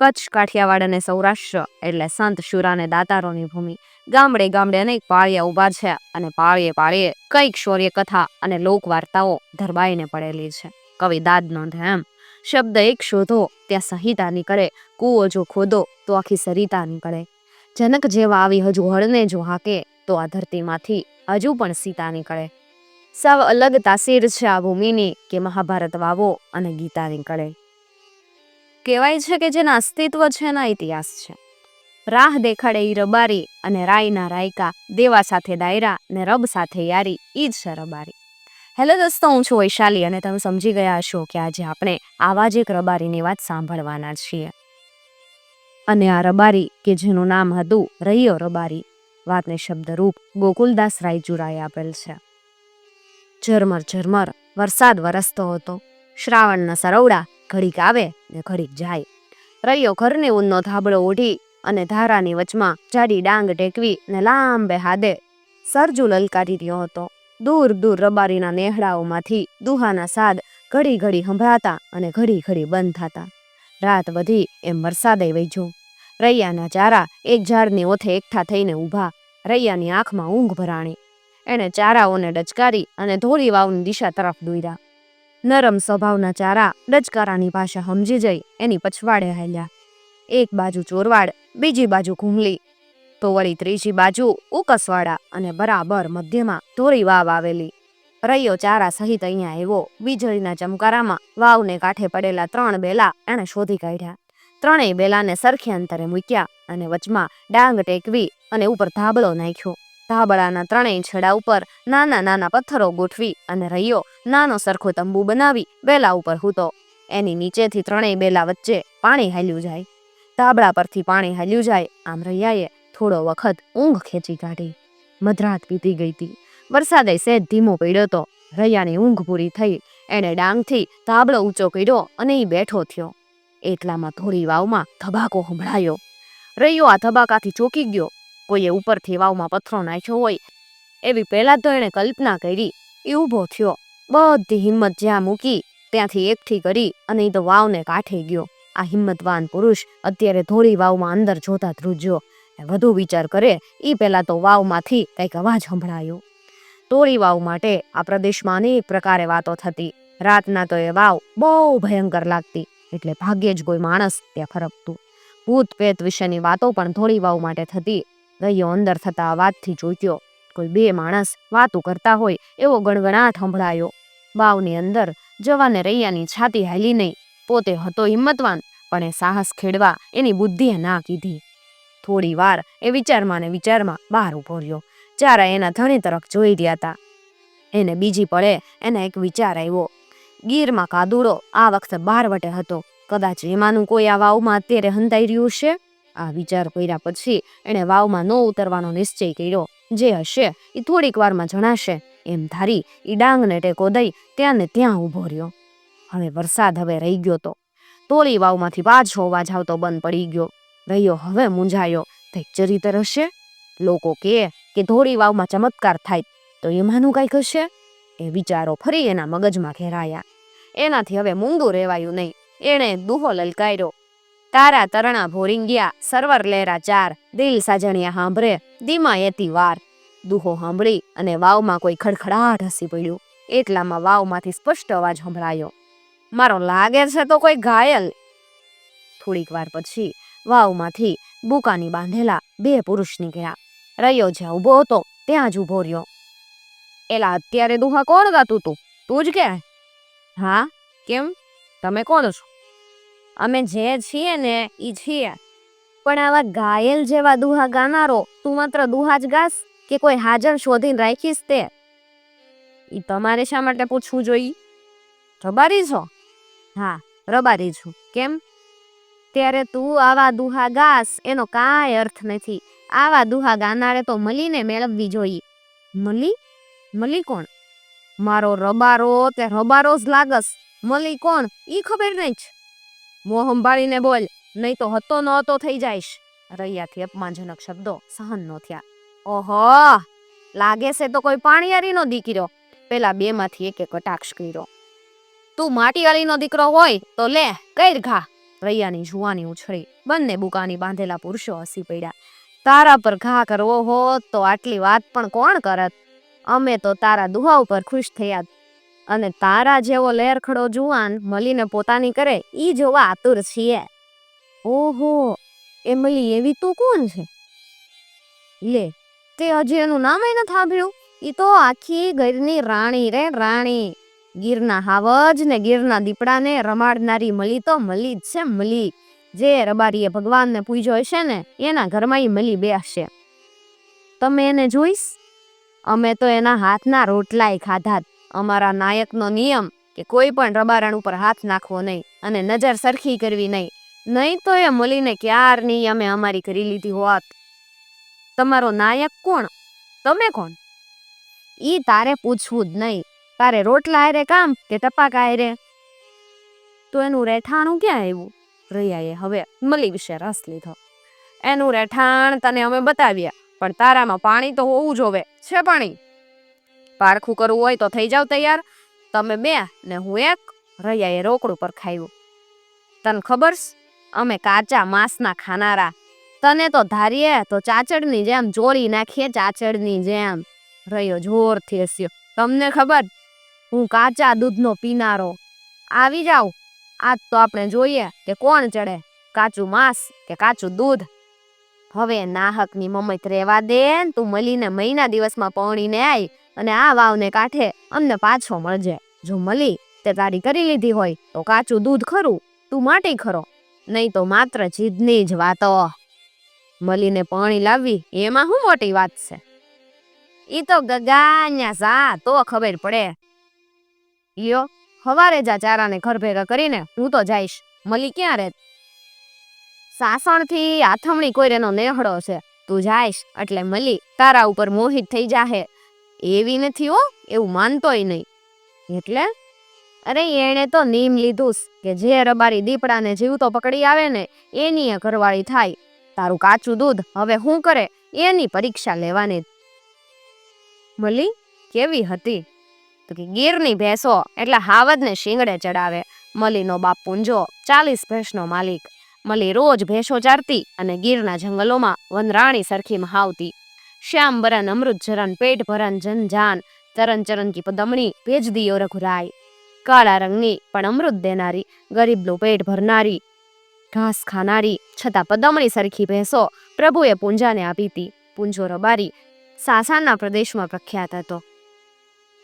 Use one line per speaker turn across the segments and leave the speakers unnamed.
કચ્છ, કાઠિયાવાડ અને સૌરાષ્ટ્ર, એટલે સંત શુરા અને દાતારોની ભૂમિ. ગામડે ગામડે અનેક પાળિયા ઊભા છે અને પાળીએ પાળીએ કંઈક શૌર્ય કથા અને લોક વાર્તાઓ ધરબાઈને પડેલી છે. કવિ દાદ નોંધે એમ, શબ્દ એક શોધો, ત્યાં સંહિતા નીકળે, કૂવો જો ખોદો, તો આખી સરિતા નીકળે. જનક જેવા આવી હજુ હળને જો હાકે, તો આ ધરતીમાંથી હજુ પણ સીતા નીકળે. સાવ અલગ તાસીર છે આ ભૂમિની કે મહાભારત વાવો અને ગીતા નીકળે. કહેવાય છે કે જેના અસ્તિત્વ છે એના ઇતિહાસ છે. રાહ દેખાડે ઈ રબારી અને રાયના રાયકા, દેવા સાથે દાયરા ને રબ સાથે યારી, ઈ જ છે રબારી. હેલો દોસ્તો, હું છું વૈશાલી અને તમે સમજી ગયા હશો કે આજે આપણે આવા જ એક રબારીની વાત સાંભળવાના છીએ. અને આ રબારી કે જેનું નામ હતું રૈયો રબારી, વાતને શબ્દરૂપ ગોકુલદાસ રાયચુરાએ આપેલ છે. ઝરમર ઝરમર, વરસાદ વરસતો હતો. શ્રાવણના સરવડા ઘડીક આવે ને ઘડીક જાય. રૈયો ઘરની ઊનનો ધાબળો ઓઢી અને ધારાની વચમાં જાડી ડાંગ ટેકવી ને લાંબે હાદે સરજુ લલકારી રહ્યો હતો. દૂર દૂર રબારીના નેહડાઓમાંથી દુહાના સાદ ઘડી ઘડી સંભળાતા અને ઘડી ઘડી બંધ થતા. રાત વધી એમ વરસાદે વહીજો. રૈયાના ચારા એક ઝાડની ઓથે એકઠા થઈને ઊભા. રૈયાની આંખમાં ઊંઘ ભરાણી. એણે ચારાઓને ડચકારી અને ધોળી વાવની દિશા તરફ દોર્યા. નરમ સ્વભાવના ચારા ડચકારાની ભાષા સમજી જઈ એની પછવાડે હાલ્યા. એક બાજુ ચોરવાડ, બીજી બાજુ ઘૂમલી તો વળી ત્રીજી બાજુ ઉકસવાડા અને બરાબર મધ્યમાં ધોળી વાવ આવેલી. રૈયો ચારા સહિત અહીંયા આવ્યો. વીજળીના ચમકારામાં વાવને કાંઠે પડેલા ત્રણ બેલા એણે શોધી કાઢ્યા. ત્રણેય બેલાને સરખે અંતરે મૂક્યા અને વચમાં ડાંગ ટેકવી અને ઉપર ધાબળો નાખ્યો. ધાબળાના ત્રણેય છેડા ઉપર નાના નાના પથ્થરો ગોઠવી અને રૈયો નાનો સરખો તંબુ બનાવી બેલા ઉપર હૂતો. એની નીચેથી ત્રણેય બેલા વચ્ચે પાણી હાલ્યું જાય. ધાબળા પરથી પાણી હાલ્યું જાય, આમ રૈયાએ થોડો વખત ઊંઘ ખેંચી કાઢી. મધરાત પીતી ગઈ હતી વરસાદે સહેજ ધીમો પડ્યો તો રૈયાની ઊંઘ પૂરી થઈ. એણે ડાંગથી ધાબળો ઊંચો કર્યો અને એ બેઠો થયો. એટલામાં થોડી વાવમાં ધબાકો સંભળાયો. રૈયો આ ધબાકાથી ચોકી ગયો. કોઈએ ઉપરથી વાવમાં પથ્થરો નાખ્યો હોય, એવી પહેલા તો એણે કલ્પના કરી, એ ઊભો થયો, બધી હિંમત જ્યાં મૂકી, ત્યાંથી એકઠી કરી અને એ તો વાવને કાંઠે ગયો. આ હિંમતવાન પુરુષ અત્યારે ધોળી વાવમાં અંદર જોતા ધ્રુજ્યો વધુ વિચાર કરે એ પહેલા તો વાવમાંથી કંઈક અવાજ સંભળાયો. તોળી વાવ માટે આ પ્રદેશમાં અનેક પ્રકારે વાતો થતી. રાતના તો એ વાવ બહુ ભયંકર લાગતી, એટલે ભાગ્યે જ કોઈ માણસ ત્યાં ફરકતું. ભૂત પ્રેત વિશેની વાતો પણ ધોળી વાવ માટે થતી. ગયો અંદર થતા અવાજથી જોઈત્યો કોઈ બે માણસ વાતો કરતા હોય એવો ગણગણાટ સંભળાયો. વાવની અંદર જવાને રૈયાની છાતી હાલી નહીં. પોતે હતો હિંમતવાન, પણ એ સાહસ ખેડવા એની બુદ્ધિએ ના કીધી. થોડી વાર એ વિચારમાં ને વિચારમાં બહાર ઊભો રહ્યો. ચારા એના ધણી તરફ જોઈ રહ્યા હતા. એને બીજી પળે એને એક વિચાર આવ્યો. ગીરમાં કાદુડો આ વખતે બાર વટે હતો. કદાચ એમાંનું કોઈ આ વાવમાં અત્યારે હંતાઈ રહ્યું છે આ વિચાર કર્યા પછી એણે વાવમાં ન ઉતરવાનો નિશ્ચય કર્યો. જે હશે એ થોડીક વારમાં જણાશે. એમ ધારી એ ડાંગને ટેકો દઈ ત્યાં ને ત્યાં ઊભો રહ્યો. હવે વરસાદ હવે રહી ગયો તો. તોલી વાવમાંથી પાછો અવાજ આવતો બંધ પડી ગયો. રહ્યો હવે મૂંઝાયો. કંઈક ચરિત્ર હશે? લોકો કહે કે ધોળી વાવમાં ચમત્કાર થાય. તો એમાંનું કંઈક હશે? એ વિચારો ફરી એના મગજમાં ઘેરાયા. એનાથી હવે મૂંગું રહેવાયું નહીં. એણે દુહો લલકાર્યો. તારા તરણા ભોરિંગ્યા સરવર લેરા ચાર, દિલ સાજણિયા હાંભરે ધીમા એતી વાર. દુહો સાંભળી અને વાવમાં કોઈ ખડખડાટ હસી પડ્યું. એટલામાં વાવમાંથી સ્પષ્ટ અવાજ સંભળાયો. મારો લાગે છે તો કોઈ ઘાયલ. થોડીક વાર પછી વાવમાંથી બુકાની બાંધેલા બે પુરુષ નીકળ્યા. રહ્યો જ્યાં ઊભો હતો, ત્યાં જ ઊભો રહ્યો. એલા, અત્યારે દુહા કોણ ગાતું તું? તું જ કે હા? કેમ? તમે કોણ છો? અમે જે છીએ ને એ છીએ. પણ આવા ઘાયલ જેવા દુહા ગાનારો તું માત્ર દુહા જ ગાસ કે કોઈ હાજર શોધીને રાખીશ તે? એ તમારે શા માટે પૂછવું જોઈએ? રબારી છો? હા, રબારી છું. કેમ? ત્યારે તું આવા દુહા ગાસ, એનો કાંઈ અર્થ નથી. આવા દુહા ગાનારે તો મલીને મેળવવી જોઈએ. મલી? મલી કોણ? મારો રબારો તે રબારો જ લાગસ. મલી કોણ? ઈ ખબર નહીં મોં સંભાળીને બોલ, નહીં તો હતો ન થઈ જાઈશ. રૈયાથી અપમાનજનક શબ્દો સહન ન થયા. ઓહો, લાગે છે તો કોઈ પાણીયારીનો દીકરો. પેલા બેમાંથી એકે કટાક્ષ કર્યો. તું માટીવાળીનો દીકરો હોય તો લે, કઈર ઘા. રૈયાની જુવાની ઉછળી બંને બુકાની બાંધેલા પુરુષો હસી પડ્યા. તારા પર ઘા કરવો હોત તો આટલી વાત પણ કોણ કરત? અમે તો તારા દુહા ઉપર ખુશ થયા અને તારા જેવો લેરખડો જુવાન મલીને પોતાની કરે, ઈ જોવા આતુર છીએ. ઓહો, એ મલી એવી તું કોણ છે? લે, તે હજી એનું નામ એ નથી સાંભળ્યું. ઈ તો આખી ગીરની રાણી રે, રાણી. ગીરના હાવજ ને ગીરના દીપડાને રમાડનારી મલી તો મલી જ છે, મલી. જે રબારીએ ભગવાનને પૂજ્યો હશે ને, એના ઘરમાં ઈ મલી બેસશે. તમે એને જોઈશ? અમે તો એના હાથના રોટલાય ખાધા અમારા નાયકનો નિયમ કે કોઈ પણ રબારણ ઉપર હાથ નાખવો નહીં અને નજર સરખી કરવી નહીં. નહીં તો એ મળીને ક્યારની અમે અમારી કરી લીધી હોત. તમારો નાયક કોણ? તમે કોણ? ઈ તારે પૂછવું જ નહીં. તારે રોટલા હારે કામ કે ટપાક હારે? તો એનું રહેઠાણું ક્યાં આવ્યું? રૈયાએ હવે મલી વિશે રસ લીધો. એનું રહેઠાણ તને અમે બતાવ્યા, પણ તારામાં પાણી તો હોવું જોવે છે પાણી? પારખું કરવું હોય તો થઈ જાવ તૈયાર. તમે બે ને હું એક રૈયાએ રોકડું પર ખાયું તને ખબર અમે કાચા માંસના ખાનારા. તને તો ધારીએ તો ચાચડની જેમ ચોરી નાખીએ ચાચડની જેમ. રહ્યો જોરથી હસ્યો. તમને ખબર? હું કાચા દૂધનો પીનારો. આવી જાવ. આજ તો આપણે જોઈએ કે કોણ ચડે? કાચું માંસ કે કાચું દૂધ? હવે નાહકની મમત રેવા દે તું મળીને મહિના દિવસમાં પૌણીને આય. અને આ વાવને કાંઠે અમને પાછો મળજે. જો મળી તે તારી કરી લીધી હોય તો કાચું દૂધ ખરું, તું માટી ખરો, નહીં તો માત્ર જીદની જ વાતો. મલીને પાણી લાવવી, એમાં શું મોટી વાત છે. ઈ તો ગગાન્યા સા તો ખબર પડે. લ્યો, હવારે જા ચારાને ઘર ભેગા કરીને, હું તો જઈશ. મલી ક્યાં રહે સાસણથી આથમણી કોઈરેનો નેહડો છે. તું જાઈશ, એટલે મલી તારા ઉપર મોહિત થઈ જાહે. એવી નથી હો, એવું માનતોય નહીં. એટલે? અરે એણે તો નીમ લીધું કે જે રબારી દીપડાને જીવતો પકડી આવે ને, એની ઘરવાળી થાય. તારું કાચું દૂધ હવે શું કરે, એની પરીક્ષા લેવાની. મળી કેવી હતી? તો કે ગીરની ભેંસો, એટલે હાવદને શિંગડે ચડાવે. મલીનો બાપ પૂંજો, ચાલીસ ભેંસનો માલિક. મલી રોજ ભેંસો ચારતી અને ગીરના જંગલોમાં વનરાણી સરખી મહાવતી શ્યામ બરન અમૃત જરન પેટ ભરન જન જાન ચરણ ચરણ કી પદમણી ભેજ દિયો રઘુરાય. કાળા રંગની પણ અમૃત દેનારી, ગરીબનું પેટ ભરનારી, ઘાસ ખાનારી, છતાં પદમણી સરખી ભેંસો પ્રભુએ પૂંજાને આપી હતી. પૂંજો રબારી સાસાના પ્રદેશમાં પ્રખ્યાત હતો.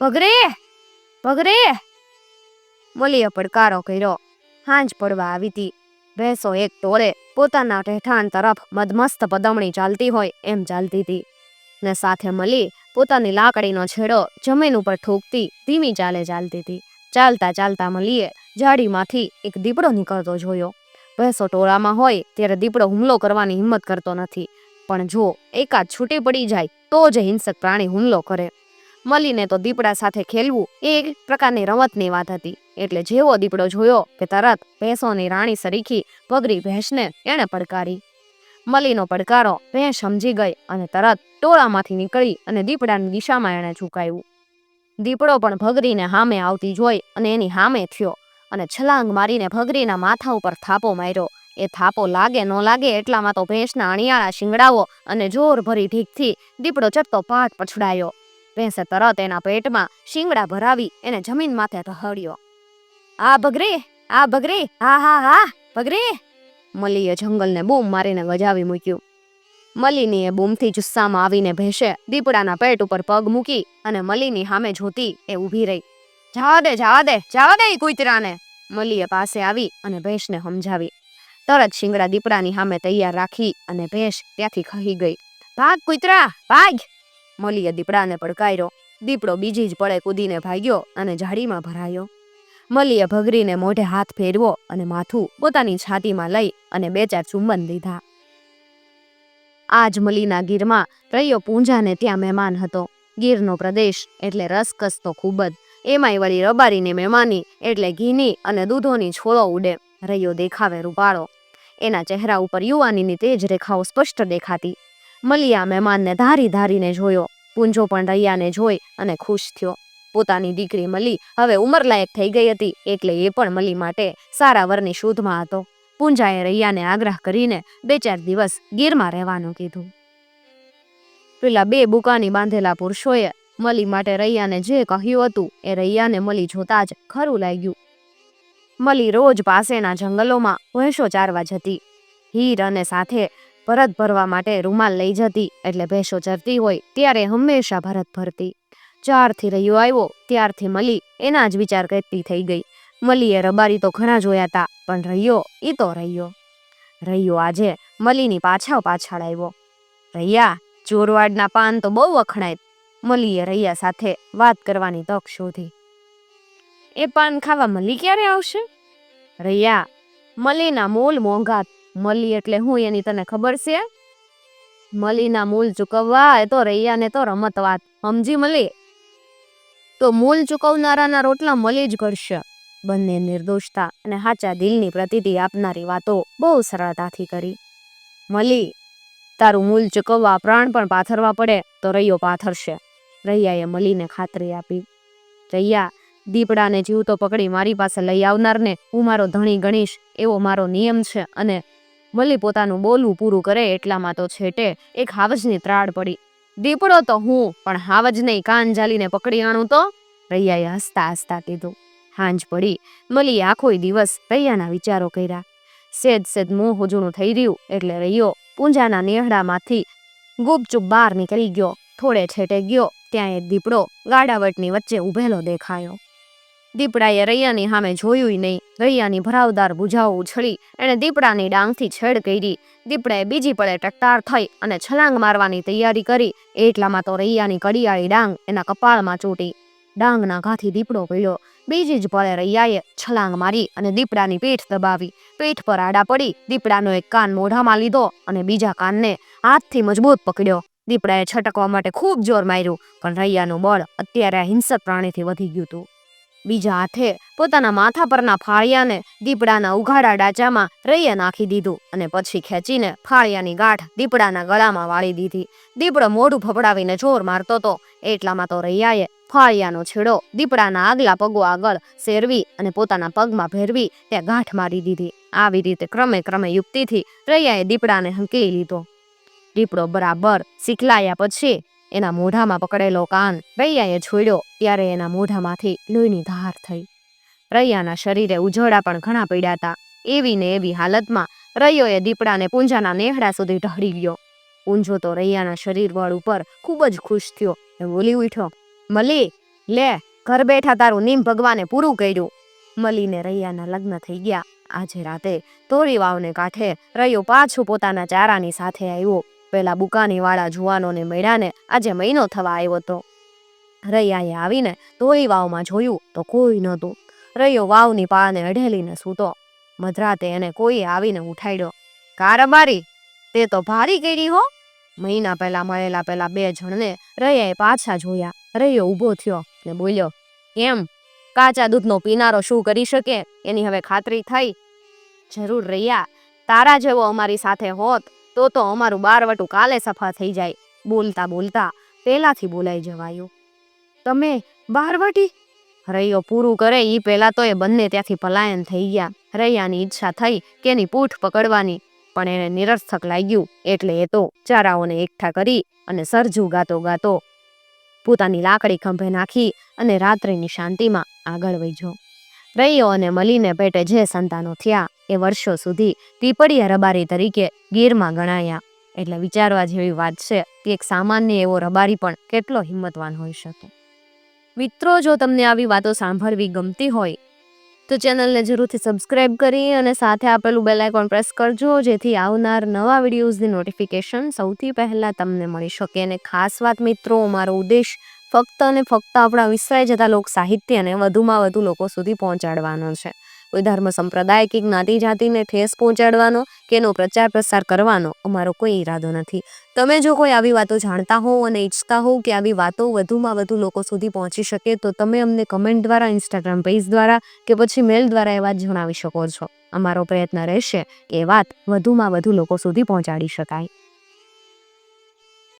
ભગરે! ભગરે! મોલીએ પડકારો કર્યો. હાંજ પડવા આવી હતી. ભેંસો એક ટોળે પોતાના રહેઠાણ તરફ મદમસ્ત પદમણી ચાલતી હોય એમ ચાલતી હતી. ને સાથે મળી પોતાની લાકડીનો છેડો જમીન ઉપર ઠોકતી ધીમી ચાલે ચાલતી હતી. ચાલતા ચાલતા મળીએ જાડીમાંથી એક દીપડો નીકળતો જોયો. ભેંસો ટોળામાં હોય ત્યારે દીપડો હુમલો કરવાની હિંમત કરતો નથી. પણ જો એકાદ છૂટી પડી જાય તો જ હિંસક પ્રાણી હુમલો કરે. મલીને તો દીપડા સાથે ખેલવું એ એક પ્રકારની રમતની વાત હતી. એટલે જેવો દીપડો જોયો કે તરત ભેંસોની રાણી સરીખી પગરી ભેંસને એણે પડકારી. મલીનો પડકારો ભેંસ સમજી ગઈ અને તરત ટોળામાંથી નીકળી અને દીપડાની દિશામાં એણે ઝુકાયું દીપડો પણ ભગરીને હામે આવતી જોઈ અને એની હામે થયો અને છલાંગ મારીને ભગરીના માથા ઉપર થાપો માર્યો. એ થાપો લાગે ન લાગે એટલામાં તો ભેંસના અણિયાળા શિંગડાવો અને જોર ભરી ઢીકથી દીપડો ચડતો પાઠ પછડાયો. ભેંસે તરત એના પેટમાં શિંગડા ભરાવી એને જમીન માથે ઢહડ્યો આ ભગરે આ ભગરે, હા હા હા, ભગરે! મલીએ જંગલને બૂમ મારીને ગજાવી મૂક્યું. મલીની એ બૂમથી જુસ્સામાં આવીને ભેંસે દીપડાના પેટ ઉપર પગ મૂકી અને મલીની સામે જોતી એ ઊભી રહી. જવા દે જવા દે જવા દે કુતરાને! મલીએ પાસે આવી અને ભેંસને સમજાવી. તરત શિંગડા દીપડાની સામે તૈયાર રાખી અને ભેંસ ત્યાંથી ખહી ગઈ. ભાગ કુતરા, ભાગ! મલીએ દીપડાને પડકાર્યો. દીપડો બીજી જ પળે કૂદીને ભાગ્યો અને ઝાડીમાં ભરાયો. મલીએ ભગરીને મોઢે હાથ ફેરવો અને માથું પોતાની છાતીમાં લઈ અને બે ચાર ચુંબન આજ મલીના ગીરમાં રૈયો પૂંજાને ત્યાં મહેમાન હતો. ગીરનો પ્રદેશ એટલે રસકસ તો ખૂબ જ. એમાંય વળી રબારીની મહેમાની એટલે ઘીની અને દૂધોની છોડો ઉડે. રૈયો દેખાવે રૂપાળો. એના ચહેરા ઉપર યુવાનીની તેજ રેખાઓ સ્પષ્ટ દેખાતી. મલિયા મહેમાનને ધારી ધારીને જોયો. પૂંજો પણ રૈયાને જોઈ અને ખુશ થયો. પોતાની દીકરી મલી હવે ઉંમરલાયક થઈ ગઈ હતી એટલે એ પણ મલી માટે સારા વરની શોધમાં હતો. પૂંજાએ રૈયાને આગ્રહ કરીને બે ચાર દિવસ ગીરમાં રહેવાનું કીધું. પેલા બે બુકાની બાંધેલા પુરુષોએ મલી માટે રૈયાને જે કહ્યું હતું એ રૈયાને મલી જોતા જ ખરું લાગ્યું. મલી રોજ પાસેના જંગલોમાં ભેંસો ચારવા જતી, હીર અને સાથે ભરત ભરવા માટે રૂમાલ લઈ જતી એટલે ભેંસો ચરતી હોય ત્યારે હંમેશા ભરત ભરતી. ચારથી રહ્યો આવ્યો, ત્યારથી મલી એના જ વિચાર કરતી થઈ ગઈ. મલીએ રબારી તો ઘણા જોયા તા, પણ રહ્યો એ તો રહ્યો રહ્યો આજે મલીની પાછળ પાછળ આવ્યો. રૈયા, ચોરવાડના પાન તો બહુ વખણાય મલીએ રૈયા સાથે વાત કરવાની તક શોધી. એ પાન ખાવા મલી ક્યારે આવશે? રૈયા, મલીના મૂલ મોંઘા. મલી એટલે હું એની તને ખબર છે? મલીના મૂલ ચૂકવવા એ તો રૈયાને તો રમત વાત. સમજી મલી? તો મૂલ ચૂકવનારાના રોટલા મલી જ કરશે. બંને નિર્દોષતા અને સાચા દિલની પ્રતિતિ આપનારી વાતો બહુ સરળતાથી કરી. મલી, તારું મૂલ ચૂકવવા પ્રાણ પણ પાથરવા પડે તો રૈયો પાથરશે. રૈયાએ મલીને ખાતરી આપી. રૈયા, દીપડાને જીવતો પકડી મારી પાસે લઈ આવનારને હું મારો ધણી ગણીશ, એવો મારો નિયમ છે અને મલી પોતાનું બોલવું પૂરું કરે એટલામાં તો છેટે એક હાવજની ત્રાડ પડી. દીપડો તો હું, પણ હાવજ નહીં કાન જાલીને પકડી આણું તો? રૈયાએ હસતા હસતા કીધું. હાંજ પડી મલી આખોય દિવસ રૈયાના વિચારો કર્યા. સેદ સેદ મોં હુજુણું થઈ રહ્યું એટલે રૈયો પૂંજાના નેહડામાંથી ગુપચુપ બહાર નીકળી ગયો, થોડે છેટે ગયો, ત્યાં એક દીપડો ગાડાવટની વચ્ચે ઊભેલો દેખાયો. દીપડાએ રૈયાની સામે જોયું નહીં, રૈયાની ભરાવદાર ભૂજાઓ ઉછળી, એણે દીપડાની ડાંગથી છેડ કરી. દીપડાએ બીજી પડે ટકટાર થઈ અને છલાંગ મારવાની તૈયારી કરી, એટલામાં તો રૈયાની કડિયાળી ડાંગ એના કપાળમાં ચૂંટી. ડાંગના ઘાથી દીપડો પડ્યો બીજી જ પળે રૈયાએ છલાંગ મારી અને દીપડાની પીઠ દબાવી. પીઠ પર આડા પડી દીપડાનો એક કાન મોઢામાં લીધો અને બીજા કાનને હાથથી મજબૂત પકડ્યો. દીપડાએ છટકવા માટે ખૂબ જોર માર્યું, પણ રૈયાનું બળ અત્યારે આ હિંસક પ્રાણીથી વધી ગયું હતું. બીજા હાથે પોતાના માથા પરના ફાળિયાને દીપડાના ઉઘાડા ડાચામાં રૈયે નાખી દીધું અને પછી ખેંચીને ફાળિયાની ગાંઠ દીપડાના ગળામાં વાળી દીધી. દીપડો મોઢું ફફડાવીને જોર મારતો હતો એટલામાં તો રૈયાએ ફાળિયાનો છેડો દીપડાના આગલા પગો આગળ શેરવી અને પોતાના પગમાં ભેરવી ત્યાં ગાંઠ મારી દીધી. આવી રીતે ક્રમે ક્રમે યુક્તિથી રૈયાએ દીપડાને હંકેલી લીધો. દીપડો બરાબર શીખલાયા પછી એના મોઢામાં પકડેલો કાન રૈયાએ છોડ્યો ત્યારે એના મોઢામાંથી લોહીની ધાર થઈ. રૈયાના શરીરે ઉજોડા પણ ઘણા પીડ્યા હતા. એવી ને એવી હાલતમાં રૈયોએ દીપડાને પૂંજાના નેહડા સુધી ઢળી ગયો. પૂંજો તો રૈયાના શરીર વળ ઉપર ખૂબ જ ખુશ થયો એ બોલી ઉઠ્યો, મલી, લે, ઘર બેઠા તારું નીમ ભગવાને પૂરું કર્યું. મલીને રૈયાના લગ્ન થઈ ગયા. આજે રાતે તોરી વાવને કાંઠે રૈયો પાછું પોતાના ચારાની સાથે આવ્યો. પેલા બુકાની વાળા જુવાનોને મળ્યાને આજે મહિનો થવા આવ્યો હતો રૈયાએ આવીને તોય વાવમાં જોયું તો કોઈ નહોતું. રૈયો વાવની પાને અઢેલીને સૂતો. મધરાતે એને કોઈ આવીને ઉઠાડ્યો કારબારી તે તો ભારી કરી હો. મહિના પહેલા મળેલા પેલા બે જણને રૈયાએ પાછા જોયા. રૈયો ઊભો થયો ને બોલ્યો, કેમ? કાચા દૂધનો પીનારો શું કરી શકે? એની હવે ખાતરી થઈ. જરૂર રૈયા. તારા જેવો અમારી સાથે હોત તો તો અમારું બારવટું કાલે સફા થઈ જાય. બોલતા બોલતા પહેલાંથી બોલાઈ જવાયું. તમે બારવટી? રૈયો પૂરું કરે એ પહેલાં તો એ બંને ત્યાંથી પલાયન થઈ ગયા. રૈયાની ઈચ્છા થઈ કે એની પૂઠ પકડવાની. પણ એને નિરર્થક લાગ્યું. એટલે એ તો ચારાઓને એકઠા કરી અને સરજુ ગાતો ગાતો પોતાની લાકડી ખંભે નાખી અને રાત્રિની શાંતિમાં આગળ વહીજો રૈયો અને મલીને પેટે જે સંતાનો થયા એ વર્ષો સુધી પીપળિયા રબારી તરીકે ગીરમાં ગણાયા. એટલે વિચારવા જેવી વાત છે કે એક સામાન્ય એવો રબારી પણ કેટલો હિંમતવાન હોઈ શકે. મિત્રો, જો તમને આવી વાતો સાંભળવી ગમતી હોય તો ચેનલને જરૂરથી સબસ્ક્રાઇબ કરી અને સાથે આપેલું બેલ આઇકોન પ્રેસ કરજો, જેથી આવનાર નવા વિડીયોઝની નોટિફિકેશન સૌથી પહેલાં તમને મળી શકે. અને ખાસ વાત મિત્રો મારો ઉદ્દેશ ફક્ત અને ફક્ત આપણા વિસરાઈ જતા લોક સાહિત્યને વધુમાં વધુ લોકો સુધી પહોંચાડવાનો છે. કોઈ ધર્મ સંપ્રદાય કે જ્ઞાતિ જાતિને ઠેસ પહોંચાડવાનો કે એનો પ્રચાર પ્રસાર કરવાનો અમારો કોઈ ઈરાદો નથી. તમે જો કોઈ આવી વાતો જાણતા હોવ અને ઈચ્છતા હોવ કે આવી વાતો વધુમાં વધુ લોકો સુધી પહોંચી શકે, તો તમે અમને કમેન્ટ દ્વારા, ઇન્સ્ટાગ્રામ પેજ દ્વારા કે પછી મેલ દ્વારા એ વાત જણાવી શકો છો. અમારો પ્રયત્ન રહેશે કે વાત વધુમાં વધુ લોકો સુધી પહોંચાડી શકાય.